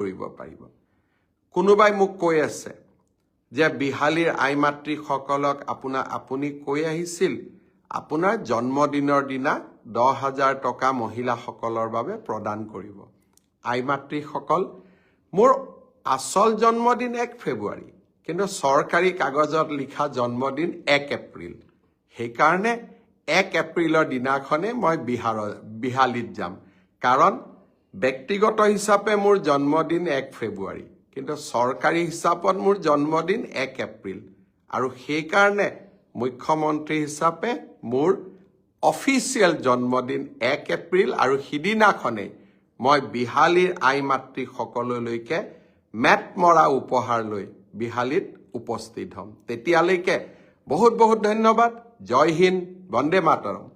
কৰিব পাৰিব। কোনোবাই মোক কৈ আছে যে বিহালীৰ আই মাতৃসকলক আপোনাৰ আপুনি কৈ আহিছিল আপোনাৰ জন্মদিনৰ দিনা দহ হাজাৰ টকা মহিলাসকলৰ বাবে প্ৰদান কৰিব। আই মাতৃসকল মোৰ আচল জন্মদিন এক ফেব্ৰুৱাৰী কিন্তু চৰকাৰী কাগজত লিখা জন্মদিন এক এপ্ৰিল। সেইকাৰণে এক এপ্ৰিলৰ দিনাখনে মই বিহাৰৰ বিহালীত যাম। কাৰণ ব্যক্তিগত হিচাপে মোৰ জন্মদিন এক ফেব্ৰুৱাৰী কিন্তু চৰকাৰী হিচাপত মোৰ জন্মদিন এক এপ্ৰিল। আৰু সেইকাৰণে মুখ্যমন্ত্ৰী হিচাপে মোৰ অফিচিয়েল জন্মদিন এক এপ্ৰিল আৰু সিদিনাখনেই মই বিহালীৰ আই মাতৃ সকললৈকে মেট মৰা উপহাৰ লৈ বিহালীত উপস্থিত হ'ম। তেতিয়ালৈকে বহুত বহুত ধন্যবাদ। জয় হিন্দ বন্দে মাতৰম।